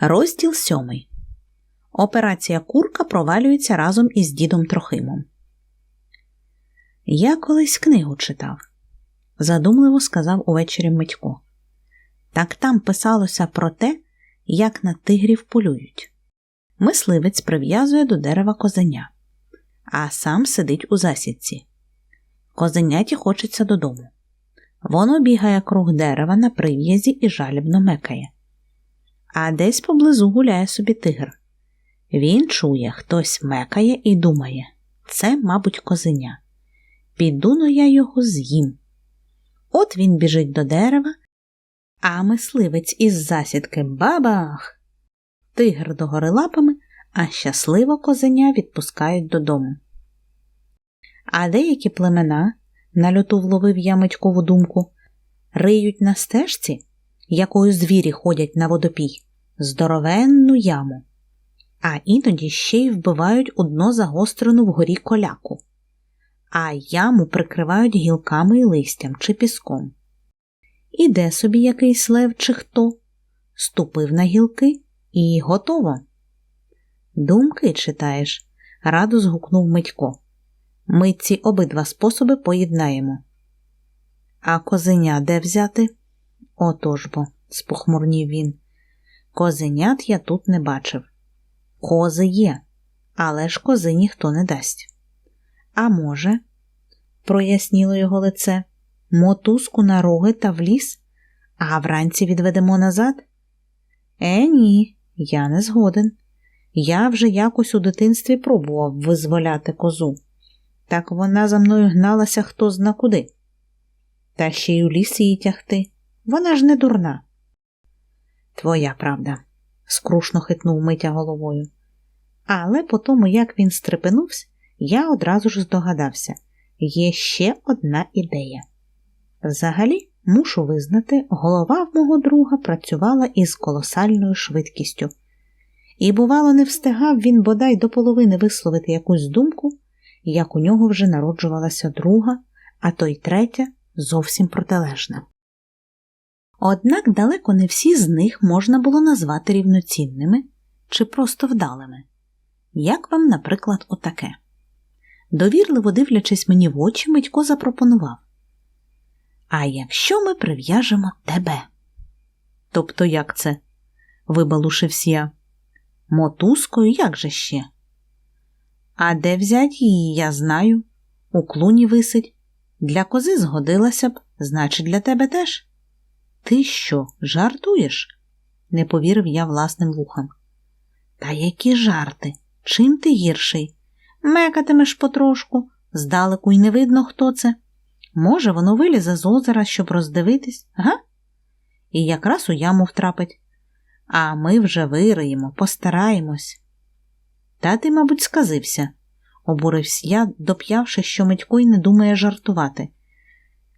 Розділ сьомий. Операція Курка провалюється разом із дідом Трохимом. Я колись книгу читав, задумливо сказав увечері Митько. Так там писалося про те, як на тигрів полюють. Мисливець прив'язує до дерева козеня, а сам сидить у засідці. Козеняті хочеться додому. Воно бігає круг дерева на прив'язі і жалібно мекає. А десь поблизу гуляє собі тигр. Він чує, хтось мекає і думає це, мабуть, козеня. Піду но я його з'їм. От він біжить до дерева, а мисливець із засідки бабах. Тигр догори лапами, а щасливо козеня відпускають додому. А деякі племена, на льоту вловив я Митькову думку, риють на стежці, якою звірі ходять на водопій, здоровенну яму, а іноді ще й вбивають одно загострену вгорі коляку, а яму прикривають гілками і листям чи піском. Іде собі якийсь лев чи хто, ступив на гілки і готово. Думки читаєш, радо згукнув Митько. Ми ці обидва способи поєднаємо. А козеня де взяти? Отож бо, спохмурнів він. Козенят я тут не бачив. Кози є, але ж кози ніхто не дасть. А може, проясніло його лице, мотузку на роги та в ліс, а вранці відведемо назад? Е, ні, я не згоден. Я вже якось у дитинстві пробував визволяти козу. Так вона за мною гналася хто зна куди. Та ще й у ліс її тягти. Вона ж не дурна. Твоя правда, скрушно хитнув Митя головою. Але по тому, як він стрепенувся, я одразу ж здогадався є ще одна ідея. Взагалі, мушу визнати, голова в мого друга працювала із колосальною швидкістю, і, бувало, не встигав він бодай до половини висловити якусь думку, як у нього вже народжувалася друга, а то й третя зовсім протилежна. Однак далеко не всі з них можна було назвати рівноцінними чи просто вдалими. Як вам, наприклад, отаке? Довірливо дивлячись мені в очі, Митько запропонував А якщо ми прив'яжемо тебе? Тобто як це? вибалушився я. Мотузкою як же ще? А де взять її, я знаю. У клуні висить. Для кози згодилася б, значить, для тебе теж. Ти що, жартуєш? не повірив я власним вухам. Та які жарти? Чим ти гірший? Мекатимеш потрошку, здалеку й не видно, хто це. Може, воно вилізе з озера, щоб роздивитись, га? І якраз у яму втрапить. А ми вже вириємо, постараємось. Та ти, мабуть, сказився, обурився я, доп'явши, що Митько й не думає жартувати.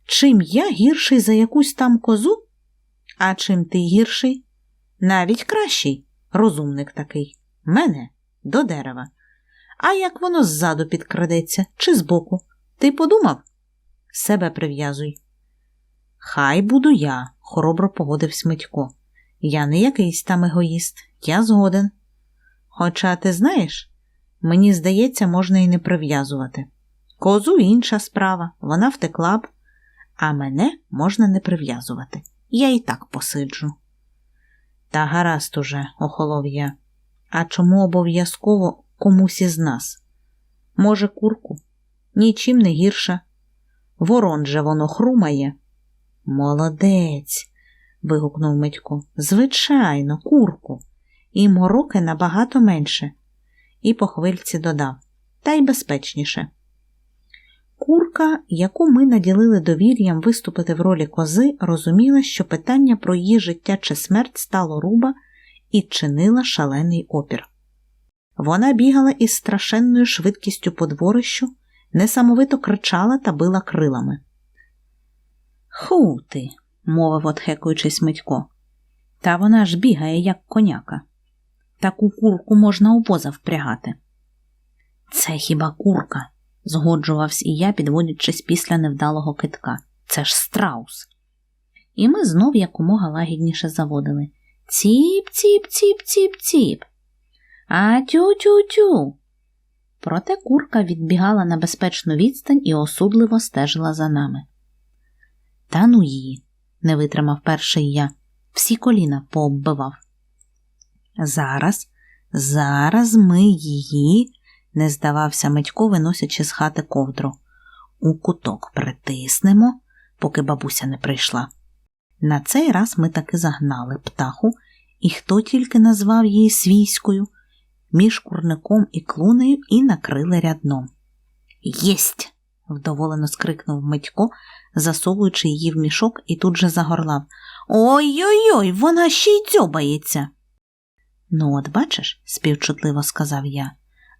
Чим я гірший за якусь там козу? А чим ти гірший? Навіть кращий, розумник такий. Мене до дерева. А як воно ззаду підкрадеться чи збоку? Ти подумав? Себе прив'язуй. Хай буду я, хоробро погодився Митько. Я не якийсь там егоїст, я згоден. Хоча ти знаєш, мені здається, можна і не прив'язувати. Козу інша справа, вона втекла б, а мене можна не прив'язувати. Я і так посиджу. Та гаразд уже, охолов я. А чому обов'язково комусь із нас? Може, курку? Нічим не гірша. Ворон же воно хрумає. Молодець. вигукнув Митько. Звичайно, курку. І мороки набагато менше. І по хвильці додав. Та й безпечніше. Курка, яку ми наділили довір'ям виступити в ролі кози, розуміла, що питання про її життя чи смерть стало руба і чинила шалений опір. Вона бігала із страшенною швидкістю по дворищу, несамовито кричала та била крилами. Ху ти, мовив отхекуючись Митько. Та вона ж бігає, як коняка. Таку курку можна у воза впрягати. Це хіба курка? Згоджувався і я, підводячись після невдалого китка. Це ж страус. І ми знов якомога лагідніше заводили. Ціп, ціп, ціп, ціп, ціп. А тю-тю-тю. Проте курка відбігала на безпечну відстань і осудливо стежила за нами. Та ну її, не витримав перший я, всі коліна пооббивав. Зараз, зараз ми її, не здавався Митько, виносячи з хати ковдру. У куток притиснемо, поки бабуся не прийшла. На цей раз ми таки загнали птаху, і хто тільки назвав її свійською, між курником і клунею і накрили рядном. Єсть! вдоволено скрикнув Митько, засовуючи її в мішок, і тут же загорлав. Ой-ой-ой, вона ще й дзьобається. Ну, от бачиш, співчутливо сказав я,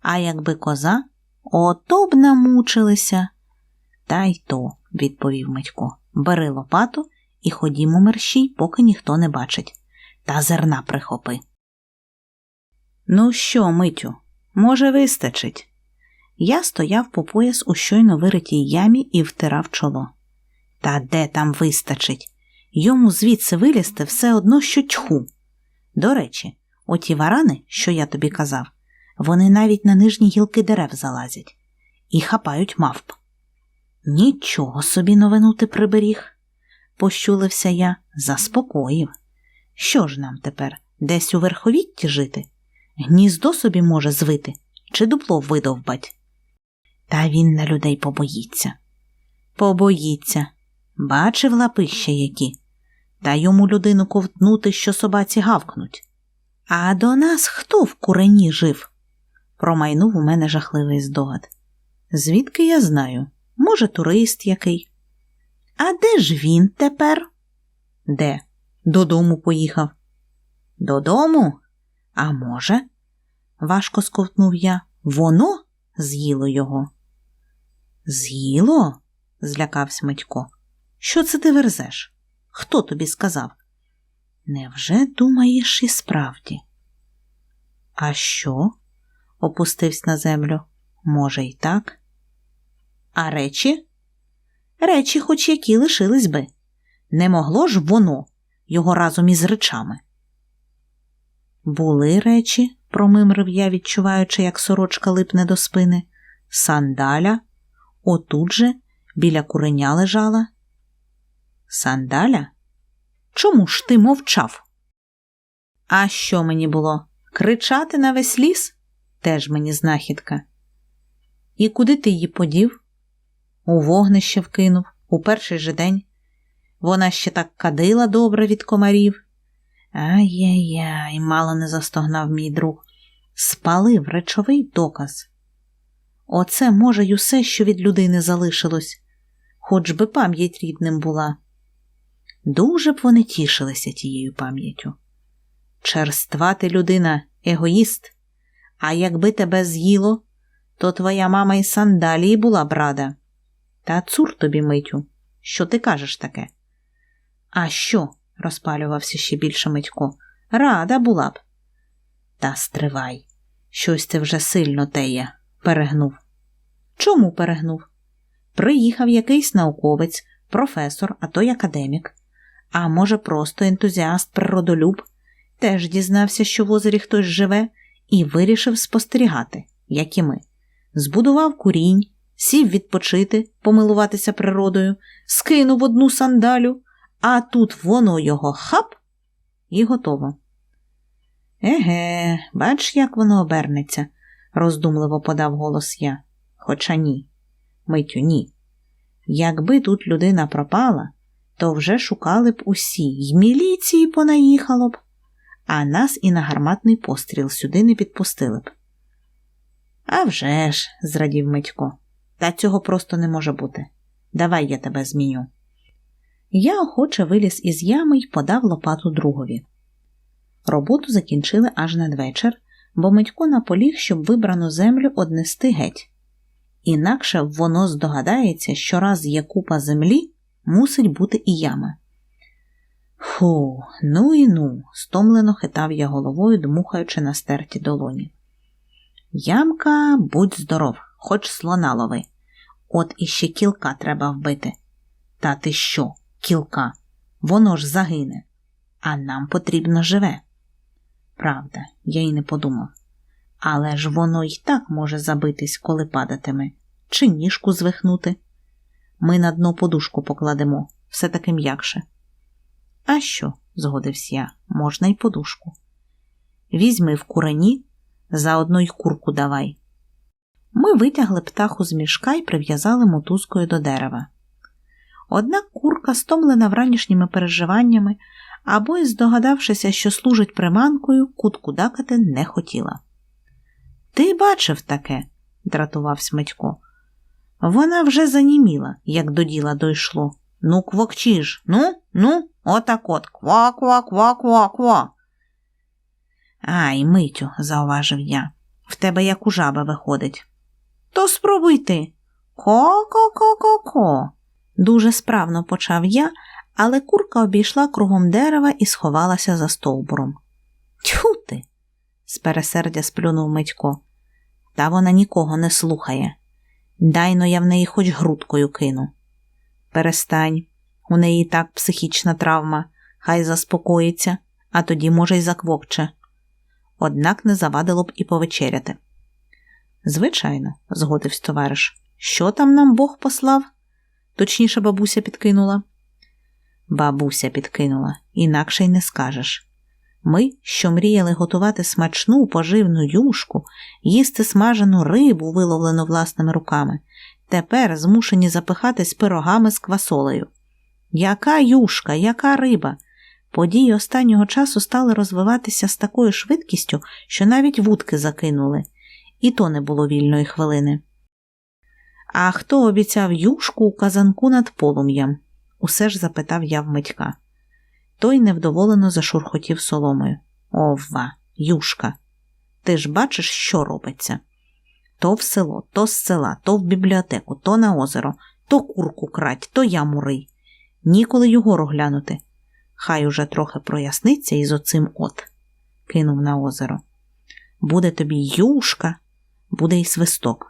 а якби коза, ото б намучилися. Та й то, відповів Митько, бери лопату і ходімо мерщій, поки ніхто не бачить. Та зерна прихопи. Ну що, Митю, може, вистачить? Я стояв по пояс у щойно виритій ямі і втирав чоло. Та де там вистачить? Йому звідси вилізти все одно, що тьху. До речі, оті варани, що я тобі казав, вони навіть на нижні гілки дерев залазять і хапають мавп. Нічого собі новину ти приберіг, пощулився я, заспокоїв. Що ж нам тепер десь у верховітті жити? Гніздо собі може звити чи дупло видовбать. Та він на людей побоїться. Побоїться. Бачив лапища які. Та йому людину ковтнути, що собаці гавкнуть. А до нас хто в курені жив? Промайнув у мене жахливий здогад. Звідки я знаю? Може, турист який. А де ж він тепер? Де? Додому поїхав. Додому? А може? важко сковтнув я. Воно з'їло його. З'їло? злякався Митько. Що це ти верзеш? Хто тобі сказав? Невже думаєш і справді? А що? Опустився на землю. Може, й так? А речі? Речі, хоч які лишились би. Не могло ж воно його разом із речами. Були речі, промимрив я, відчуваючи, як сорочка липне до спини, сандаля, отут же біля куреня лежала. Сандаля? Чому ж ти мовчав? А що мені було? Кричати на весь ліс? Теж мені знахідка. І куди ти її подів? У вогнище вкинув у перший же день. Вона ще так кадила добре від комарів. Ай-яй-яй, мало не застогнав мій друг. Спалив речовий доказ. Оце, може, й усе, що від людини залишилось, хоч би пам'ять рідним була. Дуже б вони тішилися тією пам'яттю. Черства ти людина, егоїст, а якби тебе з'їло, то твоя мама і сандалії була б рада. Та цур тобі, Митю, що ти кажеш таке? А що? розпалювався ще більше Митько. Рада була б. Та стривай, щось ти вже сильно теє, перегнув. Чому перегнув? Приїхав якийсь науковець, професор, а то й академік, а може, просто ентузіаст природолюб, теж дізнався, що в озері хтось живе, і вирішив спостерігати, як і ми. Збудував курінь, сів відпочити, помилуватися природою, скинув одну сандалю, а тут воно його хап і готово. Еге, бач, як воно обернеться, роздумливо подав голос я. Хоча ні. Митю, ні. Якби тут людина пропала, то вже шукали б усі, й міліції понаїхало б, а нас і на гарматний постріл сюди не підпустили б. «А вже ж», – зрадів Митько, та цього просто не може бути. Давай я тебе зміню. Я охоче виліз із ями й подав лопату другові. Роботу закінчили аж надвечір, бо Митько наполіг, щоб вибрану землю однести геть. Інакше воно здогадається, що раз є купа землі, мусить бути і яма. Фу, ну і ну, стомлено хитав я головою, дмухаючи на стерті долоні. Ямка, будь здоров, хоч слона лови. От іще кілка треба вбити. Та ти що, кілка? Воно ж загине. а нам потрібно живе. Правда, я й не подумав. Але ж воно й так може забитись, коли падатиме, чи ніжку звихнути. Ми на дно подушку покладемо, все таки м'якше. А що, згодився я, можна й подушку. Візьми в курені, заодно й курку давай. Ми витягли птаху з мішка і прив'язали мотузкою до дерева. Однак курка, стомлена вранішніми переживаннями, або й здогадавшися, що служить приманкою, кутку дакати не хотіла. Ти бачив таке, дратувався Матько. Вона вже заніміла, як до діла дойшло. Ну, квокчі ж, ну, ну, отак от ква-ква-ква-ква-ква. Ай, Митю, зауважив я, в тебе як у жаби виходить. То спробуй ти. Ко-ко-ко-ко-ко. Дуже справно почав я, але курка обійшла кругом дерева і сховалася за стовбуром. Тьху ти, з пересердя сплюнув Митько. Та вона нікого не слухає. Дайно я в неї хоч грудкою кину. Перестань, у неї так психічна травма, хай заспокоїться, а тоді, може, й заквокче. Однак не завадило б і повечеряти. Звичайно, згодився товариш, що там нам Бог послав? Точніше, бабуся підкинула. Бабуся підкинула, інакше й не скажеш. Ми, що мріяли готувати смачну поживну юшку, їсти смажену рибу, виловлену власними руками, тепер змушені запихатись пирогами з квасолею. Яка юшка, яка риба? Події останнього часу стали розвиватися з такою швидкістю, що навіть вудки закинули, і то не було вільної хвилини. А хто обіцяв юшку у казанку над полум'ям? усе ж запитав я в Митька. Той невдоволено зашурхотів соломою. Ова, юшка, ти ж бачиш, що робиться? То в село, то з села, то в бібліотеку, то на озеро, то курку крать, то яму рий. Ніколи його роглянути. Хай уже трохи проясниться із оцим от, кинув на озеро. Буде тобі юшка, буде й свисток.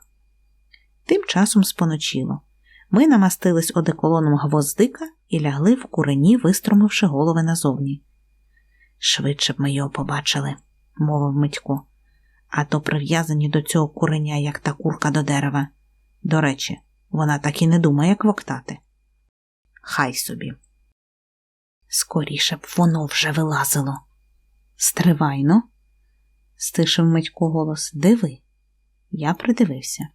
Тим часом споночило. Ми намастились одеколоном гвоздика і лягли в курені, вистромивши голови назовні. Швидше б ми його побачили, мовив Митько, а то прив'язані до цього куреня, як та курка до дерева. До речі, вона так і не думає квоктати. Хай собі. Скоріше б воно вже вилазило. Стривайно, стишив Митько голос. Диви. Я придивився.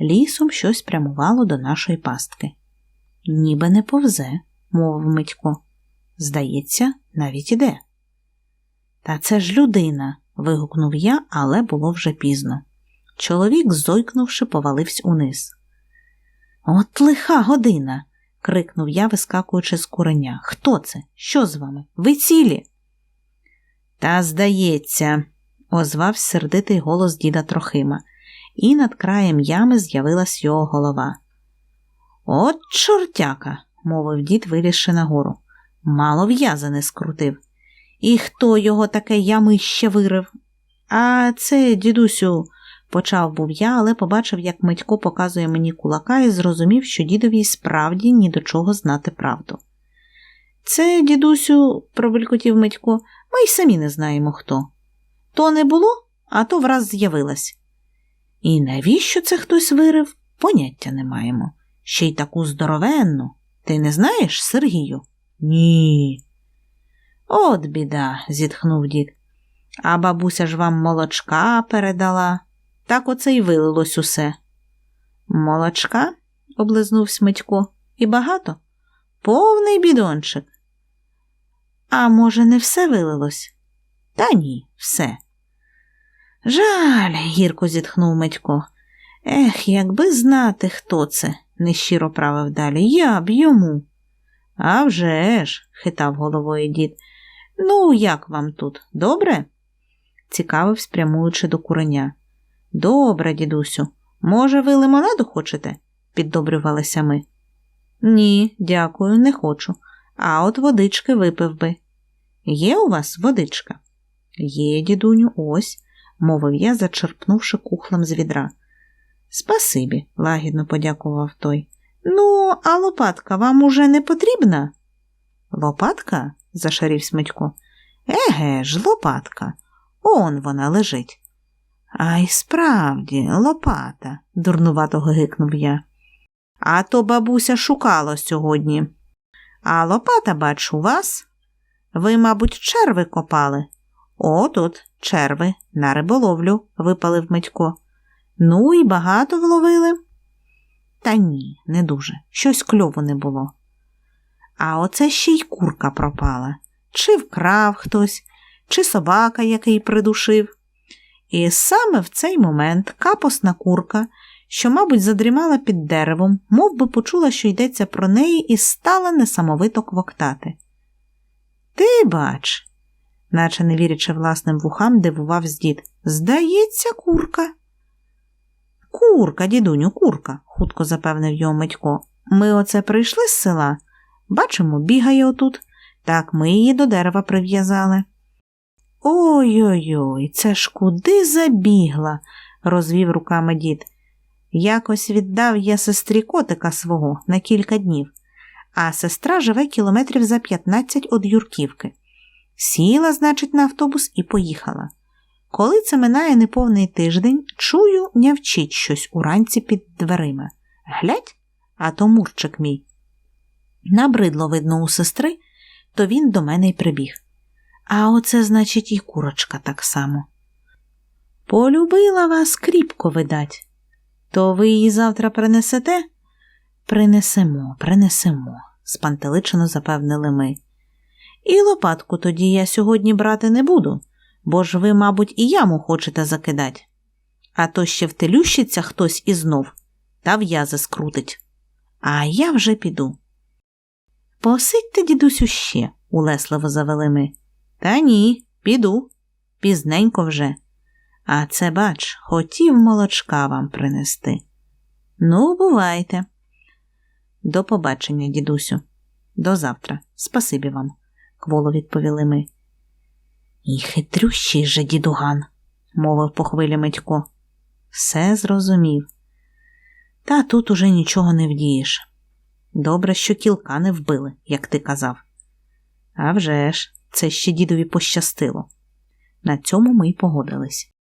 Лісом щось прямувало до нашої пастки. Ніби не повзе, мовив Митько. Здається, навіть іде. Та це ж людина. вигукнув я, але було вже пізно. Чоловік, зойкнувши, повалився униз. От лиха година. Крикнув я, вискакуючи з куреня. Хто це? Що з вами? Ви цілі? Та, здається, озвався сердитий голос діда Трохима, і над краєм ями з'явилась його голова. От чортяка, мовив дід, вилізши нагору. Мало в'язане скрутив. І хто його таке ямище вирив? А це, дідусю, почав був я, але побачив, як Митько показує мені кулака і зрозумів, що дідові справді ні до чого знати правду. Це, дідусю, пробелькотів Митько, ми й самі не знаємо хто. То не було, а то враз з'явилась. І навіщо це хтось вирив, поняття не маємо. Ще й таку здоровенну. Ти не знаєш, Сергію? Ні. От біда, зітхнув дід. А бабуся ж вам молочка передала. Так оце й вилилось усе. Молочка? облизнув Митько. І багато? Повний бідончик. А може, не все вилилось? Та ні, все. Жаль, гірко зітхнув Митько. Ех, якби знати, хто це, нещиро правив далі. Я б йому. «А вже ж», – хитав головою дід. Ну, як вам тут? Добре? цікавив, спрямуючи до куреня. Добре, дідусю. Може, ви лимонаду хочете? піддобрювалися ми. Ні, дякую, не хочу. А от водички випив би. Є у вас водичка? Є, дідуню, ось, мовив я, зачерпнувши кухлем з відра. Спасибі, лагідно подякував той. Ну, а лопатка вам уже не потрібна? Лопатка? зашарівсь Митько. Еге ж, лопатка. Он вона лежить. А й справді, лопата, дурнувато гикнув я. А то бабуся шукала сьогодні. А лопата, бач, у вас? Ви, мабуть, черви копали. О, тут черви, на риболовлю, випалив Митько. Ну і багато вловили. Та ні, не дуже. Щось кльово не було. А оце ще й курка пропала. Чи вкрав хтось, чи собака, який придушив. І саме в цей момент капосна курка, що, мабуть, задрімала під деревом, мов би почула, що йдеться про неї, і стала несамовито квоктати. Ти бач, наче не вірячи власним вухам, дивувався дід. Здається, курка. Курка, дідуню, курка, хутко запевнив його Митько. Ми оце прийшли з села. Бачимо, бігає отут. Так ми її до дерева прив'язали. Ой-ой-ой, це ж куди забігла, розвів руками дід. Якось віддав я сестрі котика свого на кілька днів, а сестра живе кілометрів за 15 від Юрківки. Сіла, значить, на автобус і поїхала. Коли це минає неповний тиждень, чую, нявчить щось уранці під дверима. Глядь, а то мурчик мій. Набридло, видно, у сестри, то він до мене й прибіг. А оце, значить, і курочка так само. Полюбила вас кріпко, видать. То ви її завтра принесете? Принесемо, принесемо, спантеличено запевнили ми. І лопатку тоді я сьогодні брати не буду, бо ж ви, мабуть, і яму хочете закидати. А то ще втелющиться хтось і знов, та в'язи скрутить. А я вже піду. Посидьте, дідусю, ще, улесливо завели ми. Та ні, піду, пізненько вже. А це, бач, хотів молочка вам принести. Ну, бувайте. До побачення, дідусю. До завтра. Спасибі вам, кволо відповіли ми. І хитрющий же дідуган, мовив по хвилі Митько. Все зрозумів. Та тут уже нічого не вдієш. Добре, що кілка не вбили, як ти казав. А вже ж, це ще дідові пощастило. На цьому ми й погодились.